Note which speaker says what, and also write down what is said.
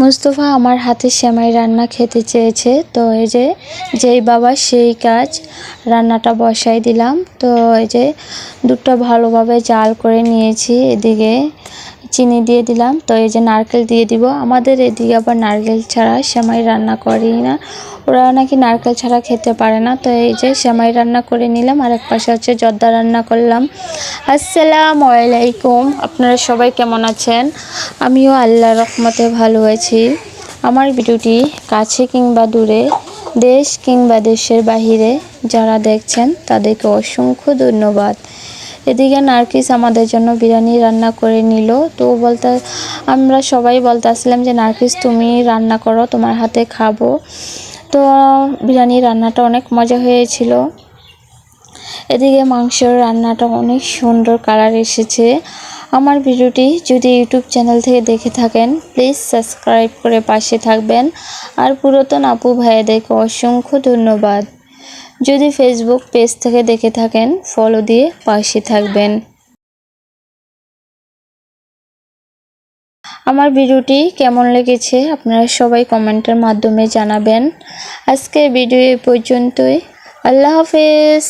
Speaker 1: মুস্তফা আমার হাতে সেমাই রান্না খেতে চেয়েছে, তো এই যে, যেই বাবা সেই কাজ রান্নাটা বসাই দিলাম, তো এই যে দুধটা ভালোভাবে জাল করে নিয়েছি এদিকে। চিনি দিয়ে দিলাম। তো এই যে নারকেল দিয়ে দিব। আমাদের এদিকে আবার নারকেল ছাড়া সেমাই রান্না করি না। ওরা নাকি নারকেল ছাড়া খেতে পারে না। তো এই যে সেমাই রান্না করে নিলাম। আর এক পাশে হচ্ছে জর্দা রান্না করলাম। আসসালাম আলাইকুম। আপনারা সবাই কেমন আছেন? আমিও আল্লাহ রহমতে ভালো আছি। আমার ভিডিওটি কাছে কিংবা দূরে, দেশ কিংবা দেশের বাহিরে যারা দেখছেন, তাদেরকে অসংখ্য ধন্যবাদ। এদিকে নার্কিস আমাদের জন্য বিরিয়ানি রান্না করে নিল। তো বলতে, আমরা সবাই বলতে আসলাম যে নার্কিস তুমি রান্না করো, তোমার হাতে খাব। তো বিরিয়ানি রান্নাটা অনেক মজা হয়েছিল। এদিকে মাংসের রান্নাটা অনেক সুন্দর কালার এসেছে। আমার ভিডিওটি যদি ইউটিউব চ্যানেল থেকে দেখে থাকেন, প্লিজ সাবস্ক্রাইব করে পাশে থাকবেন। আর পুরাতন আপু ভাইয়াদেরকে অসংখ্য ধন্যবাদ। যদি ফেসবুক পেজ থেকে দেখে থাকেন ফলো দিয়ে পাশে থাকবেন। আমার ভিডিওটি কেমন লেগেছে আপনারা সবাই কমেন্টের মাধ্যমে জানাবেন। আজকের ভিডিও এ পর্যন্তই। আল্লাহ হাফেজ।